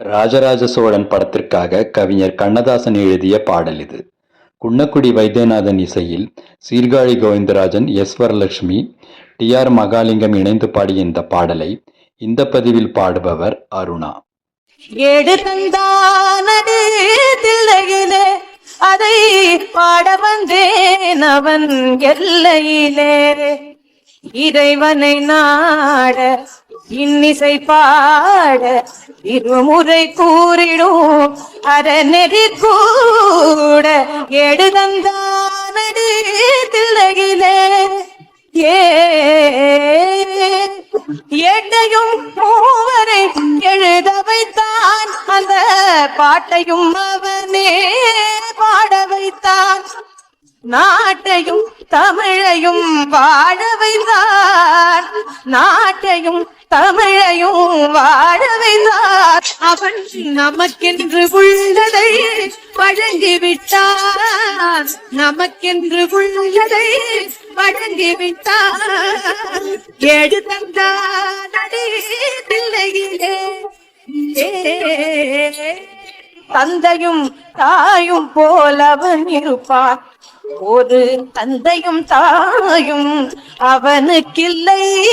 ராஜராஜ சோழன் படத்திற்காக கவிஞர் கண்ணதாசன் எழுதிய பாடல் இது. குன்னக்குடி வைத்தியநாதன் இசையில் Sirkazhi Govindarajan S Varalakshmi T R Mahalingam இணைந்து பாடிய இந்த பாடலை இந்த பதிவில் பாடுபவர் அருணா. ஏடு அதை பாட வந்தேன் அவன் எல்லையிலே. இறைவனை நாட இன்னிசை பாட இருமுறை கூறிடும் அறநெறி கூட எடுதந்தானடி திலகிலே தில்லையிலே மூவரை எழுத வைத்தான். அந்த பாட்டையும் அவனே பாட வைத்தான். நாட்டையும் தமிழையும் வாழ வைத்தான். நாட்டையும் தமிழையும் அவன் நமக்கென்று உள்ளதை வழங்கிவிட்டார். நமக்கென்று உள்ளதை வழங்கிவிட்டார். ஏடு தந்தான் பிள்ளையிலே. தந்தையும் தாயும் போல் அவன் இருப்பான் ஒரு தந்தையும் தாயும் அவனுக்கில்லை.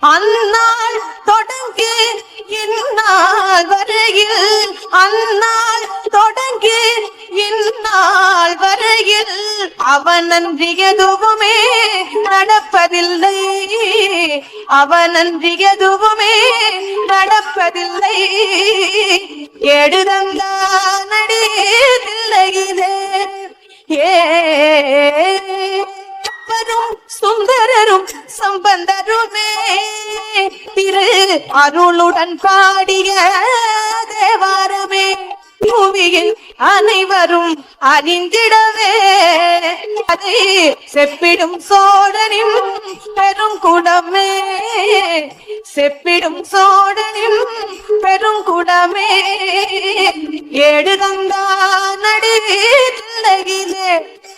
அந்நாள் தொடங்கி இந்நாள் வரையில் அந்நாள் தொடங்கி இந்நாள் வரையில் அவனன்றி எதுவுமே நடப்பதில்லை. அவனன்றி எதுவுமே நடப்பதில்லை. எடுதந்தான் நடிதில்லையிலே ஏ சுந்தரரும் சம்பந்தருமே. திரு அருளுடன் பாடிய தேவாரமே. பூமியில் அனைவரும் அறிந்திடவே. அதை செப்பிடும் சோழனின் பெரும் குடமே. செப்பிடும் சோழனின் பெரும் குடமே. ஏடு நடுவே நடுவிலே